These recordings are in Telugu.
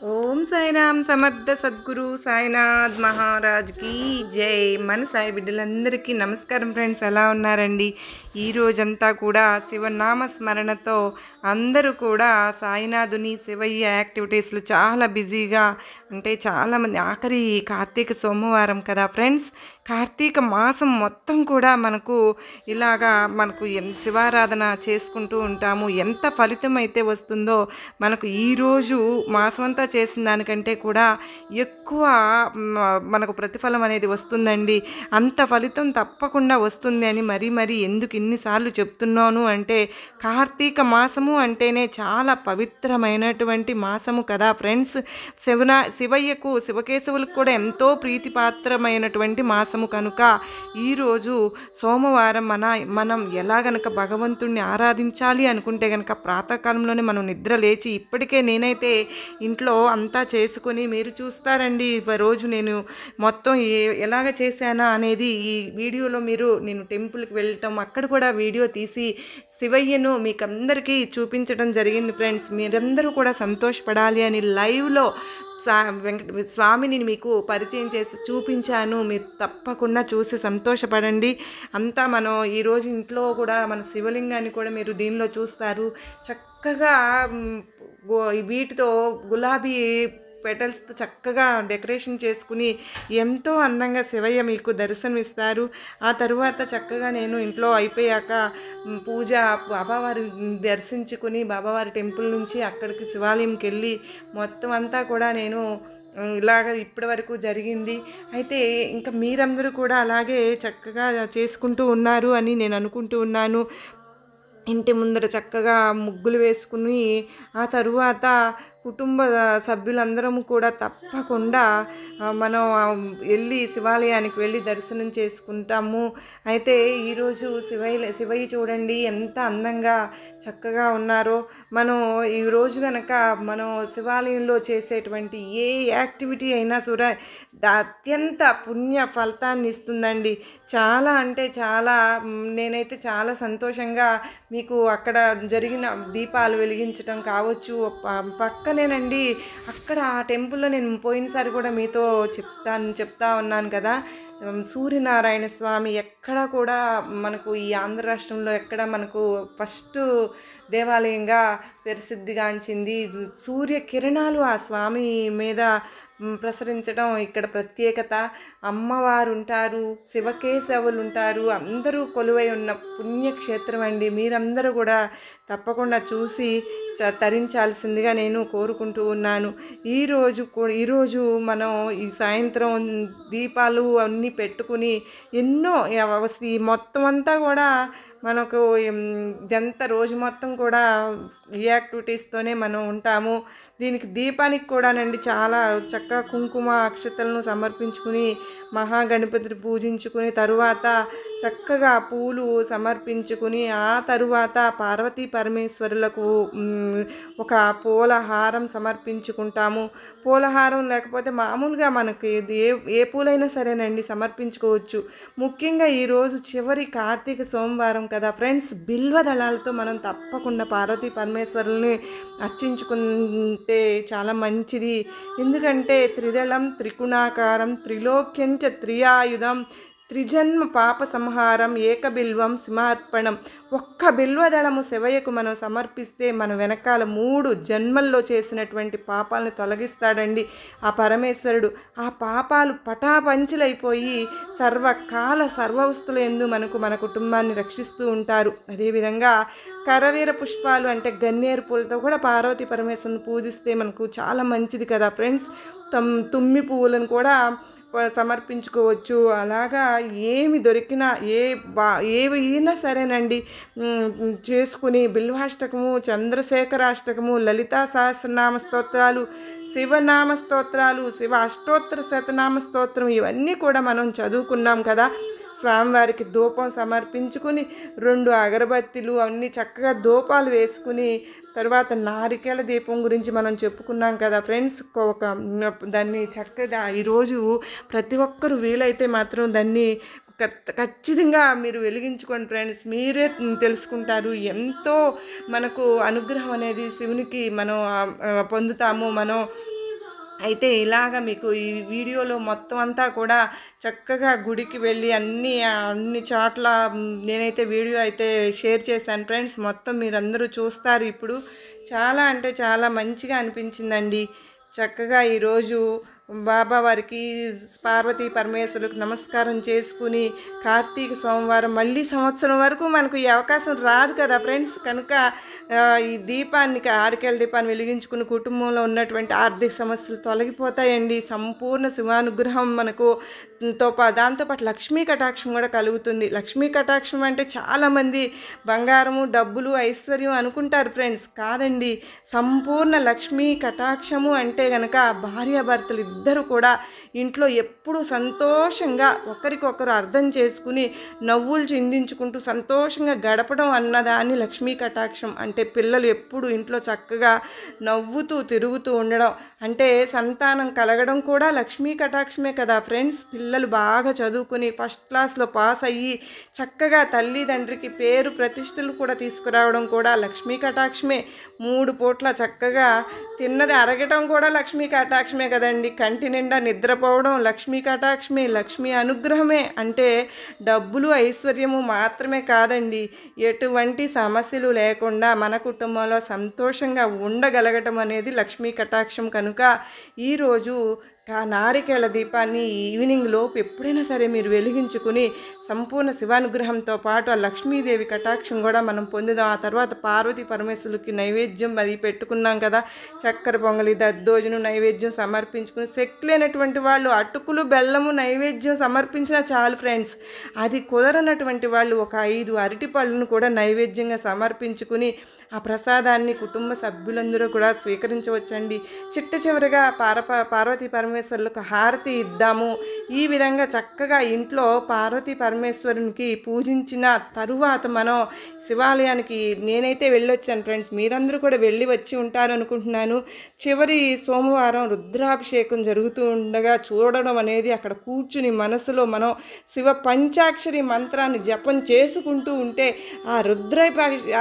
ও ఓం సాయిరామ్ సమర్థ సద్గురు సాయినాథ్ మహారాజ్కి జై. మన సాయి బిడ్డలందరికీ నమస్కారం ఫ్రెండ్స్ ఎలా ఉన్నారండి? ఈ రోజంతా కూడా శివనామ స్మరణతో అందరూ కూడా సాయినాథుని శివయ్య యాక్టివిటీస్లో చాలా బిజీగా అంటే చాలామంది ఆఖరి కార్తీక సోమవారం కదా ఫ్రెండ్స్? కార్తీక మాసం మొత్తం కూడా మనకు ఇలాగా మనకు శివారాధన చేసుకుంటూ ఉంటాము. ఎంత ఫలితం అయితే వస్తుందో మనకు ఈరోజు మాసమంతా చేసిన దానికంటే కూడా ఎక్కువ మనకు ప్రతిఫలం అనేది వస్తుందండి. అంత ఫలితం తప్పకుండా వస్తుంది అని మరీ మరీ ఎందుకు ఇన్నిసార్లు చెప్తున్నాను అంటే కార్తీక మాసము అంటేనే చాలా పవిత్రమైనటువంటి మాసము కదా ఫ్రెండ్స్. శివన శివయ్యకు శివకేశవులకు కూడా ఎంతో ప్రీతిపాత్రమైనటువంటి మాసము కనుక ఈరోజు సోమవారం మన మనం ఎలా గనక భగవంతుణ్ణి ఆరాధించాలి అనుకుంటే గనక ప్రాతకాలంలోనే మనం నిద్ర లేచి ఇప్పటికే నేనైతే ఇంట్లో అంత అంతా చేసుకొని మీరు చూస్తారండి. రోజు నేను మొత్తం ఏ ఎలాగ చేశానా అనేది ఈ వీడియోలో మీరు నేను టెంపుల్కి వెళ్ళటం అక్కడ కూడా వీడియో తీసి శివయ్యను మీకు అందరికీ చూపించడం జరిగింది ఫ్రెండ్స్. మీరందరూ కూడా సంతోషపడాలి అని లైవ్లో సా వెంకట స్వామిని మీకు పరిచయం చేసి చూపించాను. మీరు తప్పకుండా చూసి సంతోషపడండి. అంతా మనం ఈరోజు ఇంట్లో కూడా మన శివలింగాన్ని కూడా మీరు దీనిలో చూస్తారు. చక్కగా వీటితో గులాబీ పెటల్స్తో చక్కగా డెకరేషన్ చేసుకుని ఎంతో అందంగా శివయ్య మీకు దర్శనం ఇస్తారు ఆ తరువాత చక్కగా నేను ఇంట్లో అయిపోయాక పూజ బాబావారి దర్శించుకుని బాబావారి టెంపుల్ నుంచి అక్కడికి శివాలయంకి వెళ్ళి మొత్తం అంతా కూడా నేను ఇలాగ ఇప్పటి వరకు జరిగింది. అయితే ఇంకా మీరందరూ కూడా అలాగే చక్కగా చేసుకుంటూ ఉన్నారు అని నేను అనుకుంటూ ఉన్నాను. ఇంటి ముందర చక్కగా ముగ్గులు వేసుకుని ఆ తరువాత కుటుంబ సభ్యులందరం కూడా తప్పకుండా మనం వెళ్ళి శివాలయానికి వెళ్ళి దర్శనం చేసుకుంటాము. అయితే ఈరోజు శివయ్య శివయ్య చూడండి ఎంత అందంగా చక్కగా ఉన్నారో. మనం ఈరోజు కనుక మనం శివాలయంలో చేసేటువంటి ఏ యాక్టివిటీ అయినా సుర అత్యంత పుణ్య ఫలితాన్ని ఇస్తుందండి. చాలా అంటే చాలా నేనైతే చాలా సంతోషంగా మీకు అక్కడ జరిగిన దీపాలు వెలిగించడం కావచ్చు. పక్కనేనండి అక్కడ ఆ టెంపుల్లో నేను పోయినసారి కూడా మీతో చెప్తాను చెప్తా ఉన్నాను కదా. సూర్యనారాయణ స్వామి ఎక్కడ కూడా మనకు ఈ ఆంధ్ర రాష్ట్రంలో ఎక్కడ మనకు ఫస్ట్ దేవాలయంగా ప్రసిద్ధిగాంచింది. సూర్య కిరణాలు ఆ స్వామి మీద ప్రసరించడం ఇక్కడ ప్రత్యేకత. అమ్మవారు ఉంటారు శివకేశవులు ఉంటారు అందరూ కొలువై ఉన్న పుణ్యక్షేత్రం అండి. మీరందరూ కూడా తప్పకుండా చూసి చ తరించాల్సిందిగా నేను కోరుకుంటూ ఉన్నాను. ఈరోజు ఈరోజు మనం ఈ సాయంత్రం దీపాలు అన్నీ పెట్టుకుని ఎన్నో ఈ మొత్తం అంతా కూడా మనకు ఉమ్, ఇదంతా రోజు మొత్తం కూడా ఈ యాక్టివిటీస్తోనే మనం ఉంటాము. దీనికి దీపానికి కూడానండి చాలా చక్కగా కుంకుమ అక్షతలను సమర్పించుకుని మహాగణపతిని పూజించుకుని తరువాత చక్కగా పూలు సమర్పించుకుని ఆ తరువాత పార్వతీ పరమేశ్వరులకు ఒక పూలహారం సమర్పించుకుంటాము. పూలహారం లేకపోతే మామూలుగా మనకి ఏ ఏ పూలైనా సరేనండి సమర్పించుకోవచ్చు. ముఖ్యంగా ఈరోజు చివరి కార్తీక సోమవారం కదా ఫ్రెండ్స్. బిల్వ దళాలతో మనం తప్పకుండా పార్వతీ పరమేశ్వరుల్ని అర్చించుకుంటే చాలా మంచిది. ఎందుకంటే త్రిదళం త్రికుణాకారం త్రిలోక్యంచ త్రియాయుధం త్రిజన్మ పాప సంహారం ఏకబిల్వం సింహార్పణం. ఒక్క బిల్వదళము శివయ్యకు మనం సమర్పిస్తే మన వెనకాల మూడు జన్మల్లో చేసినటువంటి పాపాలను తొలగిస్తాడండి ఆ పరమేశ్వరుడు. ఆ పాపాలు పటాపంచులైపోయి సర్వకాల సర్వవస్తులు ఎందు మనకు మన కుటుంబాన్ని రక్షిస్తూ ఉంటారు. అదేవిధంగా కరవీర పుష్పాలు అంటే గన్నేరు పూలతో కూడా పార్వతీ పరమేశ్వరుని పూజిస్తే మనకు చాలా మంచిది కదా ఫ్రెండ్స్. తమ్ తుమ్మి పువ్వులను కూడా సమర్పించుకోవచ్చు. అలాగా ఏమి దొరికినా ఏ బా ఏవి అయినా సరేనండి చేసుకుని బిల్వాష్టకము చంద్రశేఖరాష్టకము లలితా సహస్రనామ స్తోత్రాలు శివనామ స్తోత్రాలు శివ అష్టోత్తర శతనామ స్తోత్రం ఇవన్నీ కూడా మనం చదువుకున్నాం కదా. స్వామివారికి ధూపం సమర్పించుకుని రెండు అగరబత్తిలు అన్నీ చక్కగా ధూపాలు వేసుకుని తర్వాత నారికేళ దీపం గురించి మనం చెప్పుకున్నాం కదా ఫ్రెండ్స్. ఒక దాన్ని చక్కగా ఈరోజు ప్రతి ఒక్కరు వీలైతే మాత్రం దాన్ని ఖచ్చితంగా మీరు వెలిగించుకోండి ఫ్రెండ్స్. మీరే తెలుసుకుంటారు ఎంతో మనకు అనుగ్రహం అనేది శివునికి మనం పొందుతాము. మనం అయితే ఇలాగ మీకు ఈ వీడియోలో మొత్తం అంతా కూడా చక్కగా గుడికి వెళ్ళి అన్ని అన్ని చోట్ల నేనైతే వీడియో అయితే షేర్ చేశాను ఫ్రెండ్స్. మొత్తం మీరందరూ చూస్తారు ఇప్పుడు. చాలా అంటే చాలా మంచిగా అనిపించిందండి. చక్కగా ఈరోజు బాబా వారికి పార్వతీ పరమేశ్వరులకు నమస్కారం చేసుకుని కార్తీక సోమవారం మళ్ళీ సంవత్సరం వరకు మనకు ఈ అవకాశం రాదు కదా ఫ్రెండ్స్. కనుక ఈ దీపాన్ని ఆరికేల దీపాన్ని వెలిగించుకుని కుటుంబంలో ఉన్నటువంటి ఆర్థిక సమస్యలు తొలగిపోతాయండి. సంపూర్ణ శివానుగ్రహం మనకు తో దాంతోపాటు లక్ష్మీ కటాక్షం కూడా కలుగుతుంది. లక్ష్మీ కటాక్షం అంటే చాలామంది బంగారము డబ్బులు ఐశ్వర్యం అనుకుంటారు ఫ్రెండ్స్. కాదండి సంపూర్ణ లక్ష్మీ కటాక్షము అంటే గనక భార్యాభర్తలు ఇద్దరు కూడా ఇంట్లో ఎప్పుడూ సంతోషంగా ఒకరికొకరు అర్థం చేసుకుని నవ్వులు చిందించుకుంటూ సంతోషంగా గడపడం అన్నదాన్ని లక్ష్మీ కటాక్షం అంటే పిల్లలు ఎప్పుడు ఇంట్లో చక్కగా నవ్వుతూ తిరుగుతూ ఉండడం. అంటే సంతానం కలగడం కూడా లక్ష్మీ కటాక్షమే కదా ఫ్రెండ్స్. పిల్లలు బాగా చదువుకుని ఫస్ట్ క్లాస్లో పాస్ అయ్యి చక్కగా తల్లిదండ్రికి పేరు ప్రతిష్టలు కూడా తీసుకురావడం కూడా లక్ష్మీ కటాక్షమే. మూడు పూట్ల చక్కగా తిన్నది అరగటం కూడా లక్ష్మీ కటాక్షమే కదండి. కంటి నిండా నిద్రపోవడం లక్ష్మీ కటాక్షమే లక్ష్మీ అనుగ్రహమే అంటే డబ్బులు ఐశ్వర్యము మాత్రమే కాదండి. ఎటువంటి సమస్యలు లేకుండా మన కుటుంబంలో సంతోషంగా ఉండగలగటం అనేది లక్ష్మీ కటాక్షం కనుక ఈరోజు నారికేళ దీపాన్ని ఈవినింగ్ లోపు ఎప్పుడైనా సరే మీరు వెలిగించుకుని సంపూర్ణ శివానుగ్రహంతో పాటు ఆ లక్ష్మీదేవి కటాక్షం కూడా మనం పొందుదాం. ఆ తర్వాత పార్వతీ పరమేశ్వరులకి నైవేద్యం అది పెట్టుకున్నాం కదా. చక్కెర పొంగలి దద్దోజనం నైవేద్యం సమర్పించుకుని శక్తి లేనటువంటి వాళ్ళు అటుకులు బెల్లము నైవేద్యం సమర్పించినా చాలు ఫ్రెండ్స్. అది కుదరనటువంటి వాళ్ళు ఒక ఐదు అరటి పళ్ళను కూడా నైవేద్యంగా సమర్పించుకుని ఆ ప్రసాదాన్ని కుటుంబ సభ్యులందరూ కూడా స్వీకరించవచ్చండి. చిట్ట చివరిగా పార పార్వతీ పరమేశ్వరులకు హారతి ఇద్దాము. ఈ విధంగా చక్కగా ఇంట్లో పార్వతీ పరమేశ్వరునికి పూజించిన తరువాత మనం శివాలయానికి నేనైతే వెళ్ళొచ్చాను ఫ్రెండ్స్. మీరందరూ కూడా వెళ్ళి వచ్చి ఉంటారు అనుకుంటున్నాను. చివరి సోమవారం రుద్రాభిషేకం జరుగుతూ ఉండగా చూడడం అనేది అక్కడ కూర్చుని మనసులో మనం శివ పంచాక్షరి మంత్రాన్ని జపం చేసుకుంటూ ఉంటే ఆ రుద్ర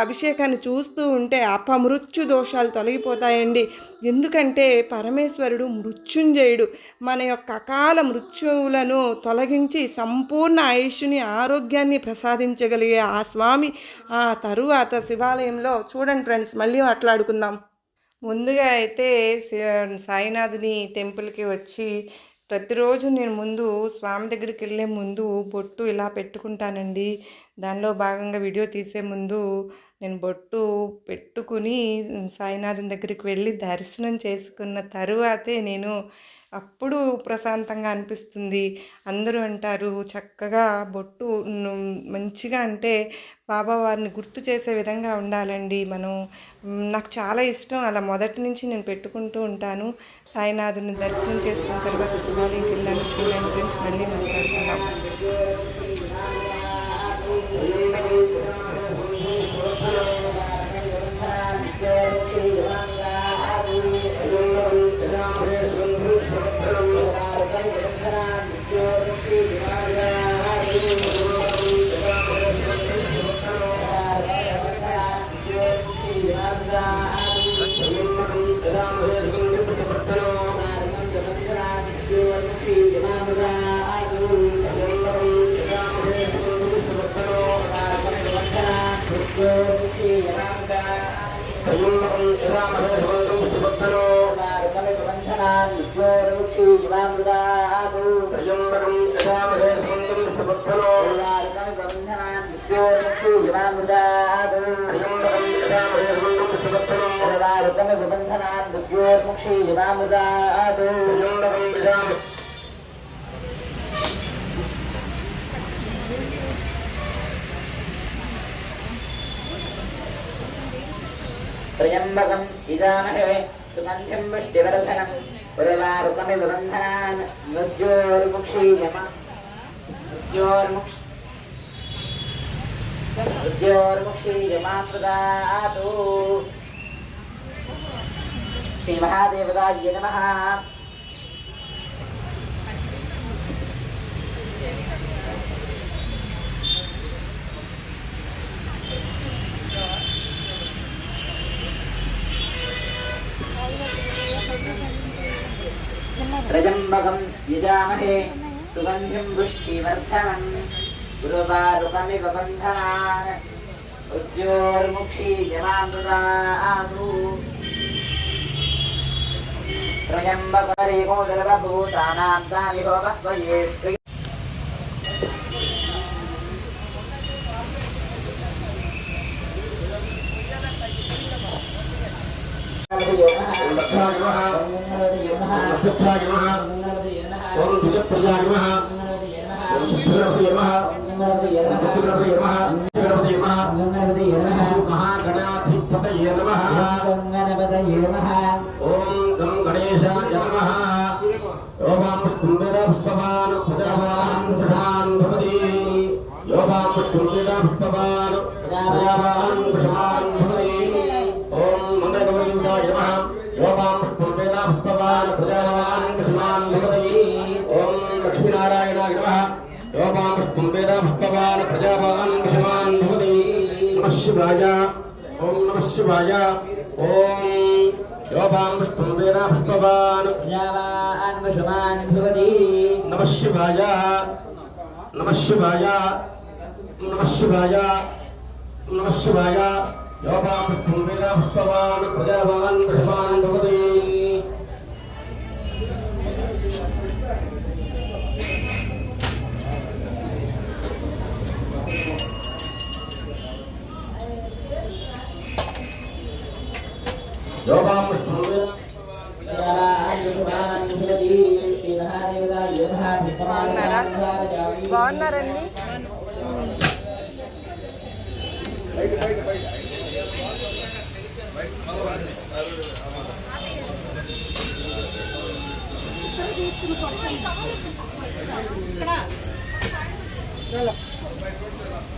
అభిషేకాన్ని చూస్తూ ఉంటే అపమృత్యు దోషాలు తొలగిపోతాయండి. ఎందుకంటే పరమేశ్వరుడు మృత్యుంజయుడు. మన యొక్క అకాల మృత్యువులను తొలగించి సంపూర్ణ ఆయుష్ని ఆరోగ్యాన్ని ప్రసాదించగలిగే ఆ స్వామి ఆ తరువాత శివాలయంలో చూడండి ఫ్రెండ్స్ మళ్ళీ మాట్లాడుకుందాం. ముందుగా అయితే సాయినాథుని టెంపుల్కి వచ్చి ప్రతిరోజు నేను ముందు స్వామి దగ్గరికి వెళ్ళే ముందు బొట్టు ఇలా పెట్టుకుంటానండి. దానిలో భాగంగా వీడియో తీసే ముందు నేను బొట్టు పెట్టుకుని సాయినాథుని దగ్గరికి వెళ్ళి దర్శనం చేసుకున్న తరువాతే నేను అప్పుడు ప్రశాంతంగా అనిపిస్తుంది. అందరూ అంటారు చక్కగా బొట్టు మంచిగా అంటే బాబా వారిని గుర్తు చేసే విధంగా ఉండాలండి. మనం నాకు చాలా ఇష్టం. అలా మొదటి నుంచి నేను పెట్టుకుంటూ ఉంటాను. సాయినాథుని దర్శనం చేసుకున్న తర్వాత శివాలయంకి వెళ్ళాను. చూడండి ఫ్రెండ్స్ మళ్ళీ त्र्यम्बकम् इदामहे सुगन्धिं पुष्टिवर्धनम् उर्वारुकमिव बन्धनान् मृत्योर्मुक्षीयम मृत्योर्मुक्ष मृत्योर्मुक्षीयमामृदातु श्रीमहादेवताय नमः త్రయంబకం యజామహే సుగంధిం పుష్టివర్ధనం గురువారుకమివ బంధనాన్ ఉద్యోర్ముక్షీయమామృతాను త్రయంబకరేకోదరభూతానాం తాని హోమత్వయే నమః ఓం దిగప్రజాయ నమః ఓం శుభ్రభయ నమః ఓం శుభ్రభయ నమః శుభ్రభయ నమః మహాగణాధిపతయే నమః ఓం గం గణేశాయ నమః యోగాం పుష్పేద పుష్పవాన్ ప్రజావాన్ ప్రధాన్ భవతి యోగాం పుష్పేద పుష్పవాన్ ప్రజావాన్ ప్రజావాన్ భవతి ఓం నమః శివాయ ఓం నమః శివాయ ఓం యోగాం పుష్పేద పుష్పవాన్. నమ శివాయ నమ శివాయ నమ శివాయ నమ శివాయ యోగా పుష్పం వేద పుష్పవాన్ ప్రజావాన్ వృషవాన్ భవతి యోగా పుష్పం వేద బాగున్నారండి? పుష్పమాలికాంధారజామి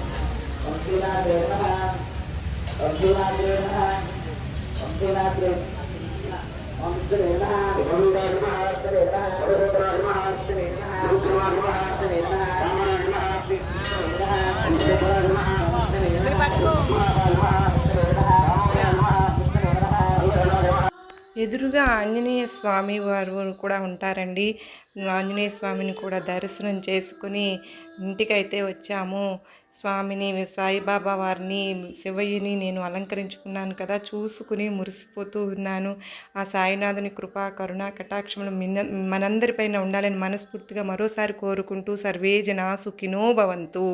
ఎదురుగా ఆంజనేయ స్వామి వారు కూడా ఉంటారండి. ఆంజనేయ స్వామిని కూడా దర్శనం చేసుకుని ఇంటికైతే వచ్చాము. స్వామిని సాయిబాబా వారిని శివయ్యని నేను అలంకరించుకున్నాను కదా చూసుకుని మురిసిపోతూ ఉన్నాను. ఆ సాయినాథుని కృపా కరుణ కటాక్షములు మిన్న మనందరిపైన ఉండాలని మనస్ఫూర్తిగా మరోసారి కోరుకుంటూ సర్వే జనా సుఖినో భవంతు.